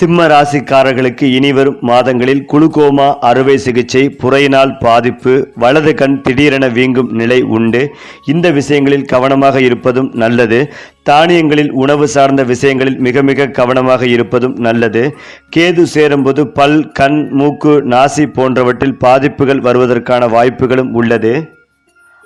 சிம்ம ராசிக்காரர்களுக்கு இனிவரும் மாதங்களில் குளுக்கோமா அறுவை சிகிச்சை புறையினால் பாதிப்பு வலது கண் திடீரென வீங்கும் நிலை உண்டு. இந்த விஷயங்களில் கவனமாக இருப்பதும் நல்லது. தானியங்களில் உணவு சார்ந்த விஷயங்களில் மிக மிக கவனமாக இருப்பதும் நல்லது. கேது சேரும்போது பல் கண் மூக்கு நாசி போன்றவற்றில் பாதிப்புகள் வருவதற்கான வாய்ப்புகளும் உள்ளது.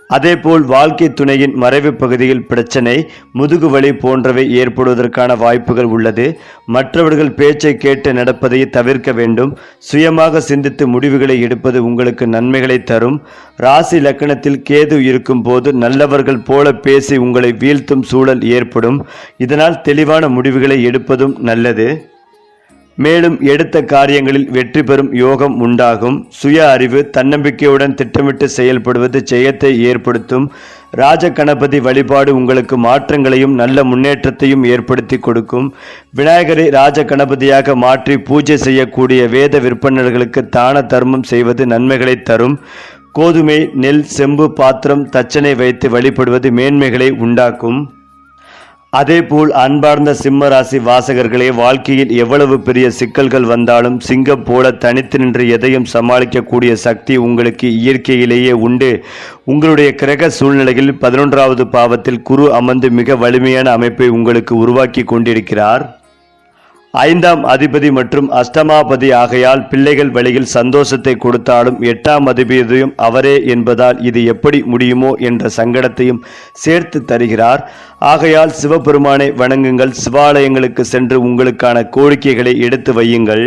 அதேபோல் வாழ்க்கை துணையின் மறைவு பகுதியில் பிரச்சனை முதுகுவலி போன்றவை ஏற்படுவதற்கான வாய்ப்புகள் உள்ளது. மற்றவர்கள் பேச்சை கேட்டு நடப்பதை தவிர்க்க வேண்டும். சுயமாக சிந்தித்து முடிவுகளை எடுப்பது உங்களுக்கு நன்மைகளை தரும். ராசி லக்கணத்தில் கேது இருக்கும் போது நல்லவர்கள் போல பேசி உங்களை வீழ்த்தும் சூழல் ஏற்படும். இதனால் தெளிவான முடிவுகளை எடுப்பதும் நல்லது. மேலும் எடுத்த காரியங்களில் வெற்றி பெறும் யோகம் உண்டாகும். சுய அறிவு தன்னம்பிக்கையுடன் திட்டமிட்டு செயல்படுவது ஜெயத்தை ஏற்படுத்தும். ராஜ கணபதி வழிபாடு உங்களுக்கு மாற்றங்களையும் நல்ல முன்னேற்றத்தையும் ஏற்படுத்தி கொடுக்கும். விநாயகரை ராஜ கணபதியாக மாற்றி பூஜை செய்யக்கூடிய வேத விற்பனர்களுக்கு தான தர்மம் செய்வது நன்மைகளை தரும். கோதுமை நெல் செம்பு பாத்திரம் தச்சனை வைத்து வழிபடுவது மேன்மைகளை உண்டாக்கும். அதேபோல் அன்பார்ந்த சிம்ம ராசி வாசகர்களே வாழ்க்கையில் எவ்வளவு பெரிய சிக்கல்கள் வந்தாலும் சிங்கம் போல தனித்து நின்று எதையும் சமாளிக்கக்கூடிய சக்தி உங்களுக்கு இயற்கையிலேயே உண்டு. உங்களுடைய கிரக சூழ்நிலையில் பதினொன்றாவது பாவத்தில் குரு அமர்ந்து மிக வலிமையான அமைப்பை உங்களுக்கு உருவாக்கி கொண்டிருக்கிறார். ஐந்தாம் அதிபதி மற்றும் அஷ்டமாபதி ஆகையால் பிள்ளைகள் வழியில் சந்தோஷத்தை கொடுத்தாலும் எட்டாம் அதிபதியும் அவரே என்பதால் இது எப்படி முடியுமோ என்ற சங்கடத்தையும் சேர்த்து தருகிறார். ஆகையால் சிவபெருமானை வணங்குங்கள். சிவாலயங்களுக்கு சென்று உங்களுக்கான கோரிக்கைகளை எடுத்து வையுங்கள்.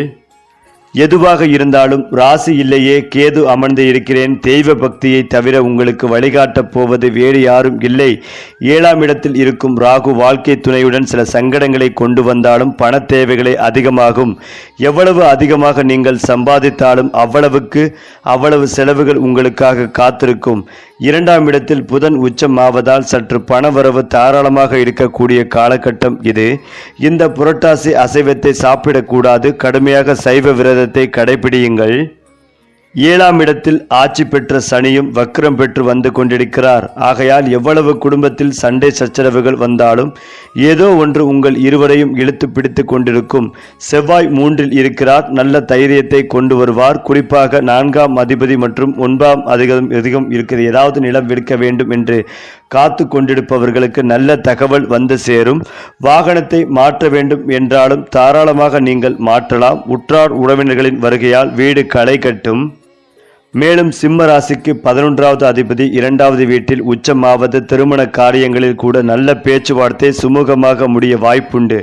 எதுவாக இருந்தாலும் ராசி இல்லையே கேது அமர்ந்து இருக்கிறேன். தெய்வ பக்தியை தவிர உங்களுக்கு வழிகாட்டப் போவது வேறு யாரும் இல்லை. ஏழாம் இடத்தில் இருக்கும் ராகு வாழ்க்கை துணையுடன் சில சங்கடங்களை கொண்டு வந்தாலும் பண தேவைகளை அதிகமாகும். எவ்வளவு அதிகமாக நீங்கள் சம்பாதித்தாலும் அவ்வளவுக்கு அவ்வளவு செலவுகள் உங்களுக்காக காத்திருக்கும். இரண்டாம் இடத்தில் புதன் உச்சம் ஆவதால் சற்று பணவரவு தாராளமாக இருக்கக்கூடிய காலகட்டம் இது. இந்த புரட்டாசி அசைவத்தை சாப்பிடக்கூடாது. கடுமையாக சைவ விரதத்தை கடைபிடியுங்கள். ஏழாம் இடத்தில் ஆட்சி பெற்ற சனியும் வக்ரம் பெற்று வந்து கொண்டிருக்கிறார். ஆகையால் எவ்வளவு குடும்பத்தில் சண்டை சச்சரவுகள் வந்தாலும் ஏதோ ஒன்று உங்கள் இருவரையும் இழுத்து பிடித்து கொண்டிருக்கும். செவ்வாய் மூன்றில் இருக்கிறார். நல்ல தைரியத்தை கொண்டு வருவார். குறிப்பாக நான்காம் அதிபதி மற்றும் ஒன்பாம் அதிகம் அதிகம் இருக்கிறது ஏதாவது நிலம் விற்க வேண்டும் என்று காத்து கொண்டிருப்பவர்களுக்கு நல்ல தகவல் வந்து சேரும். வாகனத்தை மாற்ற வேண்டும் என்றாலும் தாராளமாக நீங்கள் மாற்றலாம். உற்றார் உறவினர்களின் வருகையால் வீடு களை கட்டும். மேலும் சிம்ம ராசிக்கு பதினொன்றாவது அதிபதி இரண்டாவது வீட்டில் உச்சமாவது திருமண காரியங்களில் கூட நல்ல பேச்சுவார்த்தை சுமூகமாக முடிய வாய்ப்புண்டு.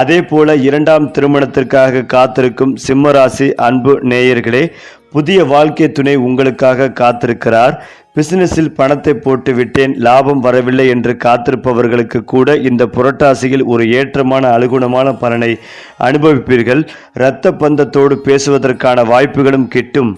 அதே போல இரண்டாம் திருமணத்திற்காக காத்திருக்கும் சிம்ம ராசி அன்பு நேயர்களே புதிய வாழ்க்கை துணை உங்களுக்காக காத்திருக்கிறார். பிசினஸில் பணத்தை போட்டு விட்டேன் லாபம் வரவில்லை என்று காத்திருப்பவர்களுக்கு கூட இந்த புரட்டாசியில் ஒரு ஏற்றமான அனுகுணமான பலனை அனுபவிப்பீர்கள். இரத்த பந்தத்தோடு பேசுவதற்கான வாய்ப்புகளும் கிட்டும்.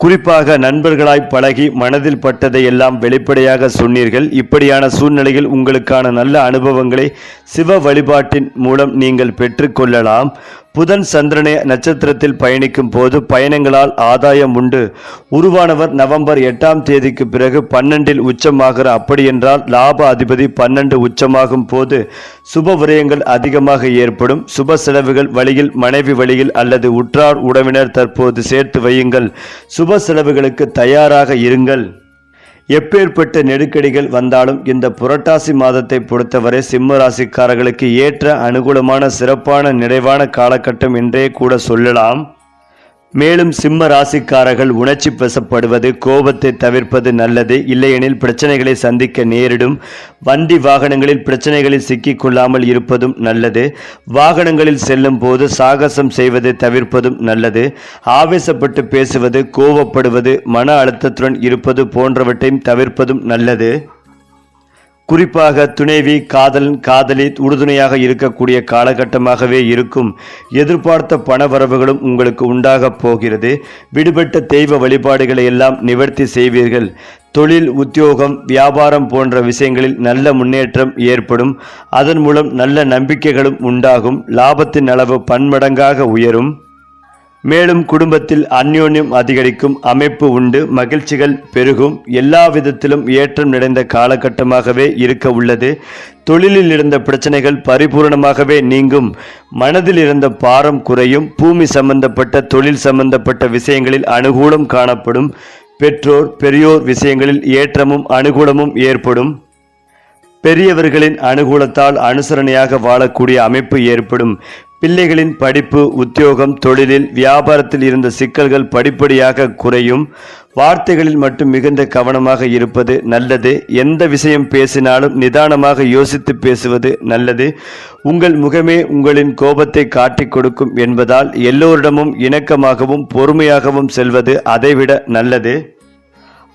குறிப்பாக நண்பர்களாய் பழகி மனதில் பட்டதை எல்லாம் வெளிப்படையாக சொன்னீர்கள். இப்படியான சூழ்நிலையில் உங்களுக்கான நல்ல அனுபவங்களை சிவ வழிபாட்டின் மூலம் நீங்கள் பெற்றுக்கொள்ளலாம் புதன் சந்திரனே நட்சத்திரத்தில் பயணிக்கும் போது பயணங்களால் ஆதாயம் உண்டு. உருவானவர் நவம்பர் எட்டாம் தேதிக்கு பிறகு பன்னெண்டில் உச்சமாகிற அப்படியென்றால் லாப அதிபதி பன்னெண்டு உச்சமாகும் போது சுப விரயங்கள் அதிகமாக ஏற்படும். சுப செலவுகள் வழியில் மனைவி வழியில் அல்லது உற்றார் உறவினர் தற்போது சேர்த்து வையுங்கள். சுப செலவுகளுக்கு தயாராக இருங்கள். எப்பேற்பட்ட நெருக்கடிகள் வந்தாலும் இந்த புரட்டாசி மாதத்தை பொறுத்தவரை சிம்ம ராசிக்காரர்களுக்கு ஏற்ற அனுகூலமான சிறப்பான நிறைவான காலகட்டம் என்றே கூட சொல்லலாம். மேலும் சிம்ம ராசிக்காரர்கள் உணர்ச்சி வசப்படுவது கோபத்தை தவிர்ப்பது நல்லது. இல்லையெனில் பிரச்சனைகளை சந்திக்க நேரிடும். வண்டி வாகனங்களில் பிரச்சனைகளில் சிக்கிக் கொள்ளாமல் இருப்பதும் நல்லது. வாகனங்களில் செல்லும் போது சாகசம் செய்வதை தவிர்ப்பதும் நல்லது. ஆவேசப்பட்டு பேசுவது கோபப்படுவது மன அழுத்தத்துடன் இருப்பது போன்றவற்றையும் தவிர்ப்பதும் நல்லது. குறிப்பாக துணைவி காதலன் காதலி உறுதுணையாக இருக்கக்கூடிய காலகட்டமாகவே இருக்கும். எதிர்பார்த்த பண வரவுகளும் உங்களுக்கு உண்டாகப் போகிறது. விடுபட்ட தெய்வ வழிபாடுகளை எல்லாம் நிவர்த்தி செய்வீர்கள். தொழில் உத்தியோகம் வியாபாரம் போன்ற விஷயங்களில் நல்ல முன்னேற்றம் ஏற்படும். அதன் மூலம் நல்ல நம்பிக்கைகளும் உண்டாகும். லாபத்தின் அளவு பன்மடங்காக உயரும். மேலும் குடும்பத்தில் அந்யோன்யம் அதிகரிக்கும் அமைப்பு உண்டு. மகிழ்ச்சிகள் பெருகும். எல்லா விதத்திலும் ஏற்றம் நிறைந்த காலகட்டமாகவே இருக்க உள்ளது. தொழிலில் இருந்த பிரச்சனைகள் பரிபூரணமாகவே நீங்கும். மனதில் இருந்த பாரம் குறையும். பூமி சம்பந்தப்பட்ட தொழில் சம்பந்தப்பட்ட விஷயங்களில் அனுகூலம் காணப்படும். பெற்றோர் பெரியோர் விஷயங்களில் ஏற்றமும் அனுகூலமும் ஏற்படும். பெரியவர்களின் அனுகூலத்தால் அனுசரணையாக வாழக்கூடிய அமைப்பு ஏற்படும். பிள்ளைகளின் படிப்பு உத்தியோகம் தொழிலில் வியாபாரத்தில் இருந்த சிக்கல்கள் படிப்படியாக குறையும். வார்த்தைகளில் மட்டும் மிகுந்த கவனமாக இருப்பது நல்லது. எந்த விஷயம் பேசினாலும் நிதானமாக யோசித்து பேசுவது நல்லது. உங்கள் முகமே உங்களின் கோபத்தை காட்டிக் கொடுக்கும் என்பதால் எல்லோரிடமும் இணக்கமாகவும் பொறுமையாகவும் செல்வது அதைவிட நல்லது.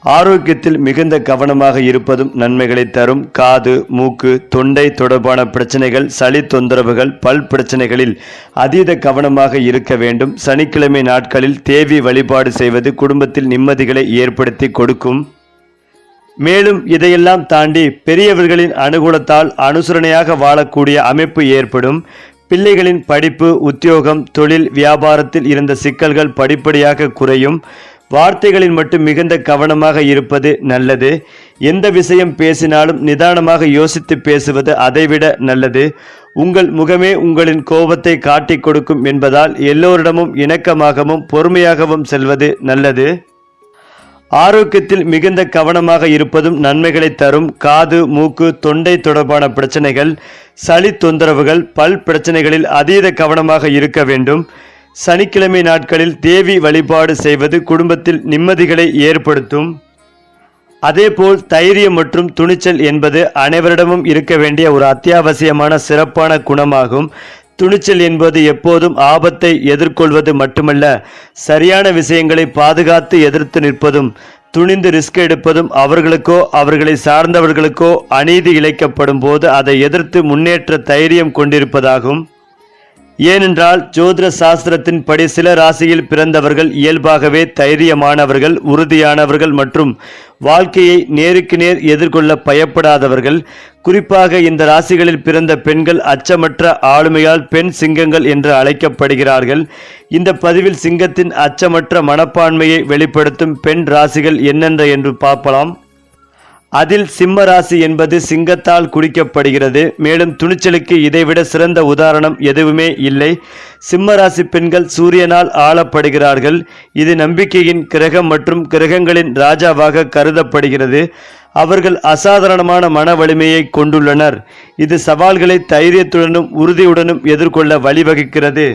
ஆரோக்கியத்தில் மிகுந்த கவனமாக இருப்பதும் நன்மைகளை தரும். காது மூக்கு தொண்டை தொடர்பான பிரச்சனைகள் சளி தொந்தரவுகள் பல் பிரச்சனைகளில் அதீத கவனமாக இருக்க வேண்டும். சனிக்கிழமை நாட்களில் தேவி வழிபாடு செய்வது குடும்பத்தில் நிம்மதிகளை ஏற்படுத்தி கொடுக்கும். மேலும் இதையெல்லாம் தாண்டி பெரியவர்களின் அனுகூலத்தால் அனுசரணையாக வாழக்கூடிய அமைப்பு ஏற்படும். பிள்ளைகளின் படிப்பு உத்தியோகம் தொழில் வியாபாரத்தில் இருந்த சிக்கல்கள் படிப்படியாக குறையும். வார்த்தைகளில் மட்டும் மிகுந்த கவனமாக இருப்பது நல்லது. எந்த விஷயம் பேசினாலும் நிதானமாக யோசித்து பேசுவது அதைவிட நல்லது. உங்கள் முகமே உங்களின் கோபத்தை காட்டிக் கொடுக்கும் என்பதால் எல்லோரிடமும் இணக்கமாகவும் பொறுமையாகவும் செல்வது நல்லது. ஆரோக்கியத்தில் மிகுந்த கவனமாக இருப்பதும் நன்மைகளை தரும் காது மூக்கு தொண்டை தொடர்பான பிரச்சனைகள் சளி தொந்தரவுகள் பல் பிரச்சனைகளில் அதீத கவனமாக இருக்க வேண்டும். சனிக்கிழமை நாட்களில் தேவி வழிபாடு செய்வது குடும்பத்தில் நிம்மதிகளை ஏற்படுத்தும். அதேபோல் தைரியம் மற்றும் துணிச்சல் என்பது அனைவரிடமும் இருக்க வேண்டிய ஒரு அத்தியாவசியமான சிறப்பான குணமாகும். துணிச்சல் என்பது எப்போதும் ஆபத்தை எதிர்கொள்வது மட்டுமல்ல சரியான விஷயங்களை பாதுகாத்து எதிர்த்து நிற்பதும் துணிந்து ரிஸ்க் எடுப்பதும் அவர்களுக்கோ அவர்களை சார்ந்தவர்களுக்கோ அநீதி இழைக்கப்படும் போது அதை எதிர்த்து முன்னேற்ற தைரியம் கொண்டிருப்பதாகும். ஏனென்றால் ஜோதிட சாஸ்திரத்தின் படி சில ராசியில் பிறந்தவர்கள் இயல்பாகவே தைரியமானவர்கள் உறுதியானவர்கள் மற்றும் வாழ்க்கையை நேருக்கு நேர் எதிர்கொள்ள பயப்படாதவர்கள். குறிப்பாக இந்த ராசிகளில் பிறந்த பெண்கள் அச்சமற்ற ஆளுமையால் பெண் சிங்கங்கள் என்று அழைக்கப்படுகிறார்கள். இந்த பதிவில் சிங்கத்தின் அச்சமற்ற மனப்பான்மையை வெளிப்படுத்தும் பெண் ராசிகள் என்னென்ன என்று பார்க்கலாம் அதில் சிம்ம ராசி என்பது சிங்கத்தால் குடிக்கப்படுகிறது மேலும் துணிச்சலுக்கு இதைவிட சிறந்த உதாரணம் எதுவுமே இல்லை. சிம்ம ராசி பெண்கள் சூரியனால் ஆளப்படுகிறார்கள். இது நம்பிக்கையின் கிரகம் மற்றும் கிரகங்களின் ராஜாவாக கருதப்படுகிறது. அவர்கள் அசாதாரணமான மன வலிமையை கொண்டுள்ளனர். இது சவால்களை தைரியத்துடனும் உறுதியுடனும் எதிர்கொள்ள வழிவகுக்கிறது.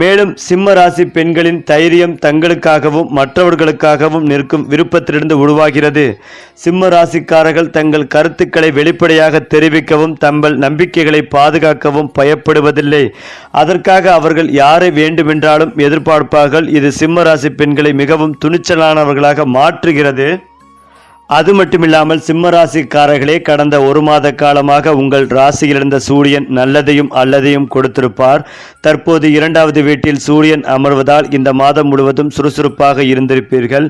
மேலும் சிம்ம ராசி பெண்களின் தைரியம் தங்களுக்காகவும் மற்றவர்களுக்காகவும் நிற்கும் விருப்பத்திலிருந்து உருவாகிறது. சிம்ம ராசிக்காரர்கள் தங்கள் கருத்துக்களை வெளிப்படையாக தெரிவிக்கவும் தங்கள் நம்பிக்கைகளை பாதுகாக்கவும் பயப்படுவதில்லை. அதற்காக அவர்கள் யாரை வேண்டுமென்றாலும் எதிர்பார்ப்பார்கள். இது சிம்ம ராசி பெண்களை மிகவும் துணிச்சலானவர்களாக மாற்றுகிறது. அது மட்டுமில்லாமல் சிம்ம ராசிக்காரர்களே கடந்த ஒரு மாத காலமாக உங்கள் ராசியில் இருந்த சூரியன் நல்லதையும் அல்லதையும் கொடுத்திருப்பார். தற்போது இரண்டாவது வீட்டில் சூரியன் அமர்வதால் இந்த மாதம் முழுவதும் சுறுசுறுப்பாக இருந்திருப்பீர்கள்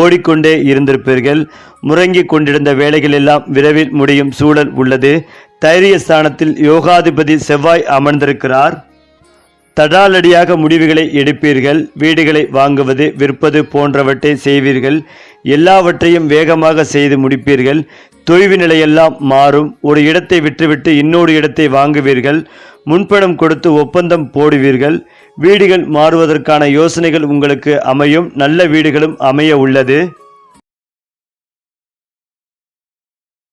ஓடிக்கொண்டே இருந்திருப்பீர்கள். முறங்கிக் கொண்டிருந்த வேலைகள் எல்லாம் விரைவில் முடியும் சூழல் உள்ளது. தைரிய ஸ்தானத்தில் யோகாதிபதி செவ்வாய் அமர்ந்திருக்கிறார். தடாலடியாக முடிவுகளை எடுப்பீர்கள். வீடுகளை வாங்குவது விற்பது போன்றவற்றை செய்வீர்கள். எல்லாவற்றையும் வேகமாக செய்து முடிப்பீர்கள். தொய்வு நிலையெல்லாம் மாறும். ஒரு இடத்தை விட்டுவிட்டு இன்னொரு இடத்தை வாங்குவீர்கள். முன்பணம் கொடுத்து ஒப்பந்தம் போடுவீர்கள். வீடுகள் மாறுவதற்கான யோசனைகள் உங்களுக்கு அமையும். நல்ல வீடுகளும் அமைய உள்ளது.